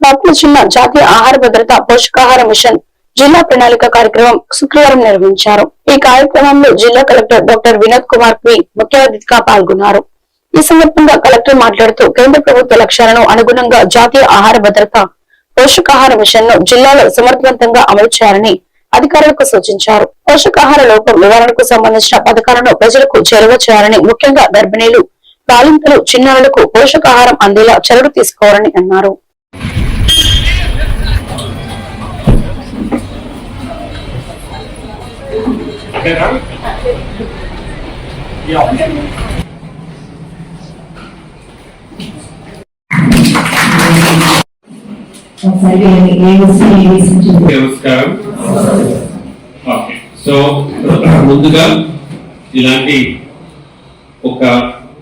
బాపుల చిన్న జాతీయ ఆహార భద్రత పోషకాహార మిషన్ జిల్లా ప్రణాళిక కార్యక్రమం శుక్రవారం నిర్వహించారు. ఈ కార్యక్రమంలో జిల్లా collector doctor Vinod Kumar P. ముఖ్య అతిథిగా పాల్గొన్నారు. ఈ సందర్భంగా కలెక్టర్ మాట్లాడుతూ కేంద్ర ప్రభుత్వ లక్ష్యాలను అనుగుణంగా జాతీయ ఆహార భద్రత పోషకాహార మిషన్ను జిల్లాలో సమర్థవంతంగా అమలు చేయాలని అధికారులకు సూచించారు. పోషకాహార లోపం నివారణకు సంబంధించిన పథకాలను ప్రజలకు చేరువ చేయాలని ముఖ్యంగా గర్భిణీలు బాలింతలు చిన్నారులకు పోషకాహారం అందేలా చర్యలు తీసుకోవాలని అన్నారు. ఒకసారి నమస్కారం. ఓకే సో ముందుగా ఇలాంటి ఒక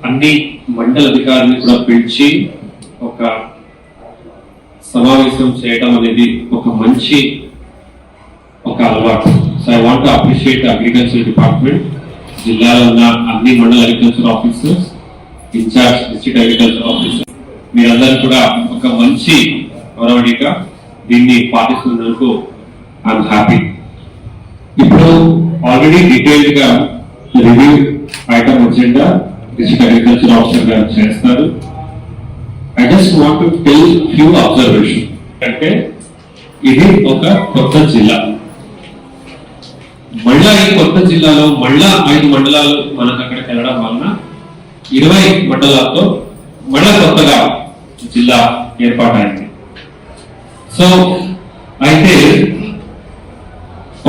అన్ని మండల అధికారులు కూడా పిలిచి ఒక సమావేశం చేయడం అనేది ఒక మంచి so I want appreciate agriculture department జిల్లాలో ఉన్న అన్ని మండల agriculture officers in-charge district agriculture officer మీరందరూ కూడా ఒక మంచి ఒరవడిగా దీన్ని పాటిస్తున్నందుకు ఐఎమ్ హ్యాపీ ఇప్పుడు ఆల్రెడీ డీటెయిల్డ్గా రివ్యూ ఐటమ్ వచ్చేట డిస్ట్రిక్ట్ అగ్రికల్చర్ ఆఫీసర్ గారు చేస్తారు. I just want to tell few observation అంటే ఇది ఒక కొత్త జిల్లా. మళ్ళా ఈ కొత్త జిల్లాలో మళ్ళా ఐదు మండలాలు మనకు అక్కడికి వెళ్ళడం వలన ఇరవై మండలాలతో మళ్ళా కొత్తగా జిల్లా ఏర్పాటైంది. సో అయితే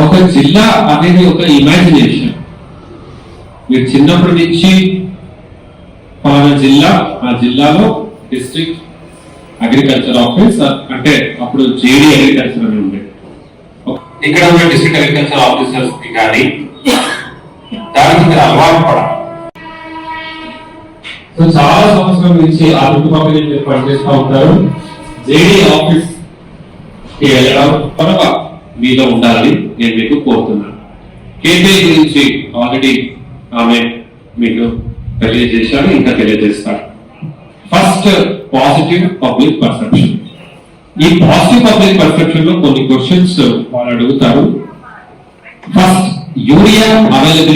ఒక జిల్లా అనేది ఒక ఇమాజినేషన్ మీరు చిన్నప్పటి నుంచి పలానా జిల్లా ఆ జిల్లాలో డిస్ట్రిక్ట్ అగ్రికల్చర్ ఆఫీస్ అంటే అప్పుడు జేడీ అగ్రికల్చర్ అని ఉండేది. ఇక్కడ ఉన్న డిస్ట్రిక్ట్ అగ్రికల్చర్ ఆఫీసర్స్కి కానీ దానికి మీరు అలవాటు పడాలి. సో చాలా సంవత్సరం నుంచి ఆ చుట్టుపక్కల మీరు పనిచేస్తూ ఉంటారు. జేడీ ఆఫీస్కి వెళ్ళడం కనుక మీలో ఉండాలని నేను మీకు కోరుతున్నాను. కేపీ గురించి ఆల్రెడీ ఆమె మీకు తెలియజేశారు ఇంకా తెలియజేస్తారు ఫస్ట్ పాజిటివ్ పబ్లిక్ పర్సెప్షన్ ఈ పాజిటివ్ పబ్లిక్ పర్సెప్షన్లో కొన్ని క్వశ్చన్స్ వాళ్ళు అడుగుతారు. First urea availability